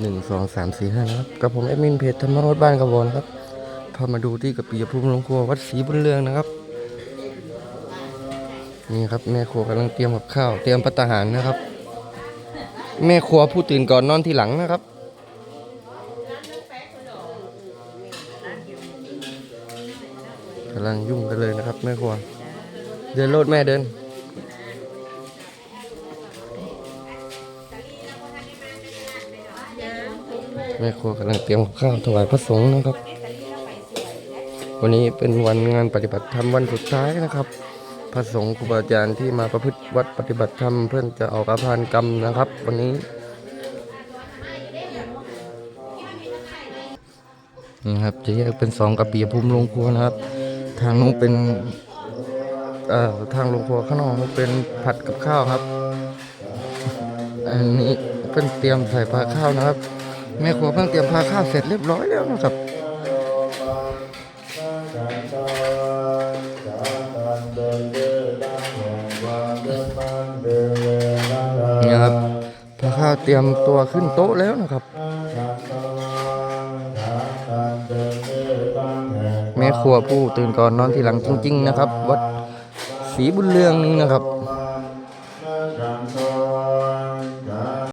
หนึ่งสองสามสี่ห้านะครับกับผมแอดมินเพจธรรมรถบ้านกระบอนครับพามาดูที่กระปียภูมิหลวงครัววัดศรีบุญเรืองนะครับ นี่ครับแม่ครัวกำลังเตรียมกับข้าวเตรียมพัตตาหารนะครับ แม่ครัวผู้ตื่นก่อนนอนทีหลังนะครับกำลังยุ่งกันเลยนะครับแม่ครัว เดินโลดแม่เดิน แม่ครัวกำลังเตรียมข้าวถวายพระสงฆ์นะครับ วันนี้เป็นวันงานปฏิบัติธรรมวันสุดท้ายนะครับ พระสงฆ์ครูบาอาจารย์ที่มาประพฤติวัดปฏิบัติธรรมเพื่อจะออกอาพานกรรมนะครับ วันนี้นี่ครับจะแยกเป็นสองกระเปียภูมิโรงครัวนะครับ ทางนู้นเป็นเอ่อทางโรงครัวข้างนอกนู้นเป็นผัดกับข้าวครับ อันนี้เพิ่นเตรียมใส่ผ้าข้าวนะครับ แม่ครัวเพิ่งเตรียมผ้าข้าวเสร็จเรียบร้อยแล้วนะครับนี่ครับผ้าข้าวเตรียมตัวขึ้นโต๊ะแล้วนะครับ แม่ครัวผู้ตื่นก่อนนอนทีหลังจริง ๆ นะครับ วัดศรีบุญเรืองนะครับ